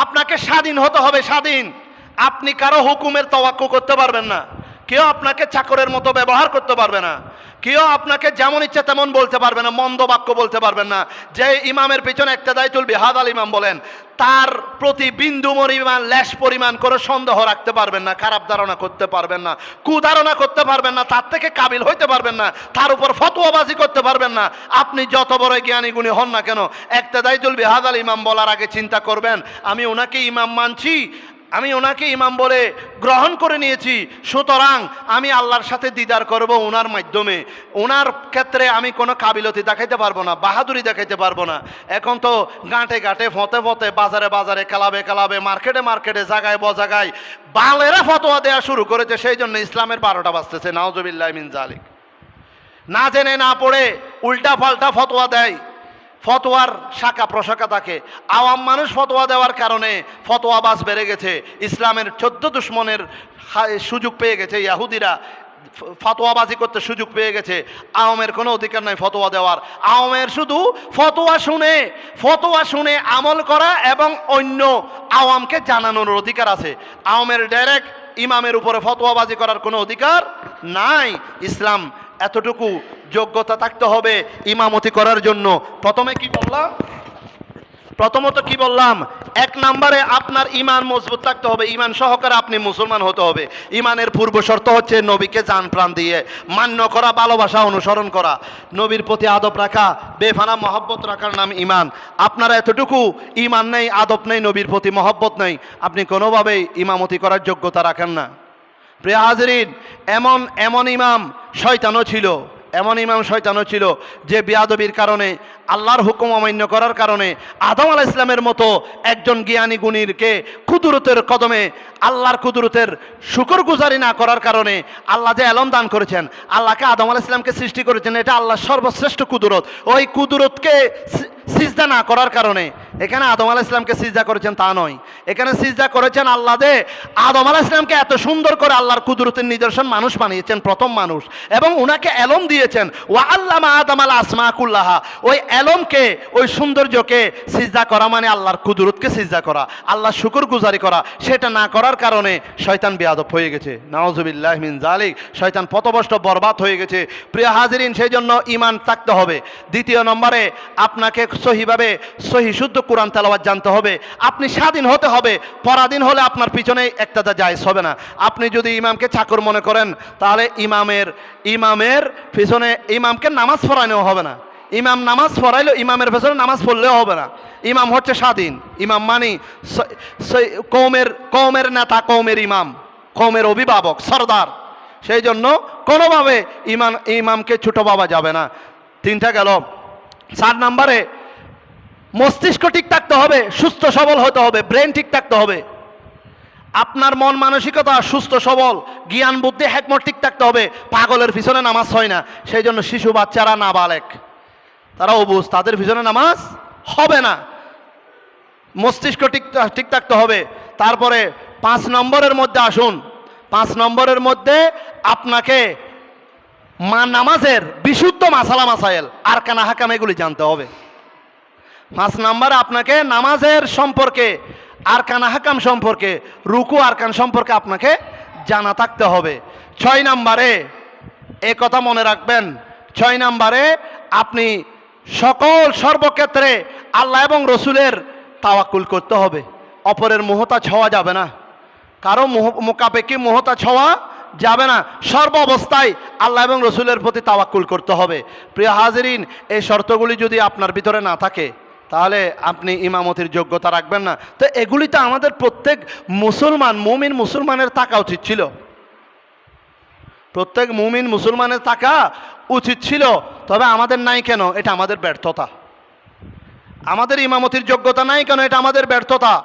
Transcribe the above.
আপনাকে স্বাধীন হতে হবে, স্বাধীন। আপনি কারও হুকুমের তওয়াক্কু করতে পারবেন না। কেউ আপনাকে চাকরের মতো ব্যবহার করতে পারবে না। কেউ আপনাকে যেমন ইচ্ছা তেমন বলতে পারবে না, মন্দ বাক্য বলতে পারবেন না। যে ইমামের পিছনে একটা দায় তুলবি, হাদ আল ইমাম বলেন, তার প্রতি বিন্দু পরিমাণ ল্যাশ পরিমাণ করে সন্দেহ রাখতে পারবেন না, খারাপ ধারণা করতে পারবেন না, কুধারণা করতে পারবেন না, তার থেকে কাবিল হইতে পারবেন না, তার উপর ফতোয়াবাজি করতে পারবেন না। আপনি যত বড় জ্ঞানী গুণী হন না কেন, একটা দায় তুলবি, হাদ আল ইমাম বলার আগে চিন্তা করবেন, আমি ওনাকে ইমাম মানছি আমি ওনাকে ইমাম বলে গ্রহণ করে নিয়েছি। সুতরাং আমি আল্লাহর সাথে দিদার করব ওনার মাধ্যমে। ওনার ক্ষেত্রে আমি কোনো কাবিলতি দেখাইতে পারব না, বাহাদুরি দেখাইতে পারব না। এখন তো গাঁটে গাঁটে ফতে ফতে, বাজারে বাজারে, কালাবে কালাবে, মার্কেটে মার্কেটে, জায়গায় বজাগায় বালেরা ফতোয়া দেওয়া শুরু করেছে। সেই জন্য ইসলামের বারোটা বাজতেছে নাওজবিল্লাহ মিন জালিক না জেনে না পড়ে উল্টা পাল্টা ফতোয়া দেয়। ফতোয়ার শাখা প্রশাখা থাকে। আওয়াম মানুষ ফতোয়া দেওয়ার কারণে ফতোয়াবাজ বেড়ে গেছে। ইসলামের চোদ্দ দুশ্মনের সুযোগ পেয়ে গেছে। ইয়াহুদিরা ফতোয়াবাজি করতে সুযোগ পেয়ে গেছে। আওয়ামের কোনো অধিকার নাই ফতোয়া দেওয়ার। আওয়ামের শুধু ফতোয়া শুনে ফতোয়া শুনে আমল করা এবং অন্য আওয়ামকে জানানোর অধিকার আছে। আওয়ামের ডাইরেক্ট ইমামের উপরে ফতোয়াবাজি করার কোনো অধিকার নাই। ইসলাম এতটুকু যোগ্যতা থাকতে হবে ইমামতি করার জন্য। প্রথমে কি বললাম? প্রথমত কি বললাম? এক নম্বরে আপনার ইমান মজবুত থাকতে হবে, ইমান সহকারে আপনি মুসলমান হতে হবে। ইমানের পূর্ব শর্ত হচ্ছে নবীকে যান প্রাণ দিয়ে। মান্য করা, ভালোবাসা অনুসরণ করা। নবীর প্রতি আদব রাখা, বেফানা মহব্বত রাখার নাম ইমান। আপনারা এতটুকু ইমান নেই, আদব নেই, নবীর প্রতি মহব্বত নেই। আপনি কোনোভাবেই ইমামতি করার যোগ্যতা রাখেন না। প্রিয় হাজরিন, এমন এমন ইমাম শয়তানও ছিল। এমন ইমাম শয়তানও ছিল যে বিয়াদবির কারণে, আল্লাহর হুকুম অমান্য করার কারণে আদম আলাহ ইসলামের মতো একজন জ্ঞানী গুণীরকে কুদরতের কদমে, আল্লাহর কুদরতের শুকর গুজারি না করার কারণে আল্লাহ যে এলম দান করেছেন, আল্লাহকে আদম আলাহ ইসলামকে সৃষ্টি করেছেন, এটা আল্লাহর সর্বশ্রেষ্ঠ কুদুরত। ওই কুদুরতকে সিজদা না করার কারণে এখানে আদম আলাহ ইসলামকে সিজদা করেছেন তা নয়। এখানে সিজদা করেছেন আল্লাহ দে আদম আলাহ ইসলামকে এত সুন্দর করে আল্লাহর কুদরতের নিদর্শন মানুষ বানিয়েছেন, প্রথম মানুষ। এবং উনাকে এলম দিয়েছেন, ওয়া আল্লাহ আদম আল আসমা কুল্লাহা। ওই এলমকে, ওই সৌন্দর্যকে সিজদা করা মানে আল্লাহর কুদরতকে সিজদা করা। আল্লাহ শুকুর গুজারি করা। সেটা না করার কারণে শয়তান বেয়াদব হয়ে গেছে। নওয়াজুবিল্লাহ মিন জালিক শয়তান পথভ্রষ্ট, বরবাদ হয়ে গেছে। প্রিয় হাজিরিন সেই জন্য ইমান থাকতে হবে। দ্বিতীয় নম্বরে, আপনাকে সহিভাবে সহি শুদ্ধ কোরআন তেলাওয়াত জানতে হবে, আপনি স্বাধীন হতে হবে, পরাধীন হলে আপনার পিছনে একটা জায়জ হবে না। আপনি যদি ইমামকে চাকর মনে করেন, তাহলে ইমামের ইমামের পিছনে, ইমামকে নামাজ পড়ানো হবে না। ইমাম নামাজ পড়াইলেও ইমামের পেছনে নামাজ পড়লেও হবে না। ইমাম হচ্ছে স্বাধীন। ইমাম মানি কৌমের কৌমের নেতা কৌমের ইমাম কৌমের অভিভাবক, সর্দার। সেই জন্য কোনোভাবে ইমান, ইমামকে ছোটো বাবা যাবে না। তিনটা গেল। চার নম্বরে মস্তিষ্ক ঠিক থাকতে হবে, সুস্থ সবল হতে হবে ব্রেন ঠিক থাকতে হবে। আপনার মন মানসিকতা সুস্থ সবল, জ্ঞান বুদ্ধি হ্যাকমত ঠিক থাকতে হবে, পাগলের পিছনে নামাজ হয় না, সেই জন্য শিশু বাচ্চারা না বালেক তারা অবুজ, তাদের পিছনে নামাজ হবে না। মস্তিষ্ক ঠিক ঠিক থাকতে হবে। তারপরে পাঁচ নম্বরের মধ্যে আসুন। পাঁচ নম্বরের মধ্যে আপনাকে মা, নামাজের বিশুদ্ধ মাসালা মাসাইল আর কানা হাকাম এগুলি জানতে হবে। পাঁচ নাম্বার আপনাকে নামাজের সম্পর্কে আর কানা হাকাম সম্পর্কে, রুকু আরকান সম্পর্কে আপনাকে জানা থাকতে হবে। ছয় নাম্বারে, এ কথা মনে রাখবেন, ছয় নাম্বারে আপনি সকল সর্বক্ষেত্রে আল্লাহ এবং রসুলের তাওয়াকুল করতে হবে। অপরের মোহতা ছোঁয়া যাবে না। কারও মোহ মোকাপেক্ষি মোহতা ছোঁয়া যাবে না। সর্ব অবস্থায় আল্লাহ এবং রসুলের প্রতি তাওয়াক্কুল করতে হবে। প্রিয় হাজিরিন, এই শর্তগুলি যদি আপনার ভিতরে না থাকে তাহলে আপনি ইমামতির যোগ্যতা রাখবেন না। তো এগুলি তো আমাদের প্রত্যেক মুসলমান, মুমিন মুসলমানের থাকা উচিত ছিল। প্রত্যেক মুমিন মুসলমানের থাকা উচিত ছিল। তবে আমাদের নাই কেন? এটা আমাদের ব্যর্থতা। আমাদের ইমামতির যোগ্যতা নাই কেন? এটা আমাদের ব্যর্থতা।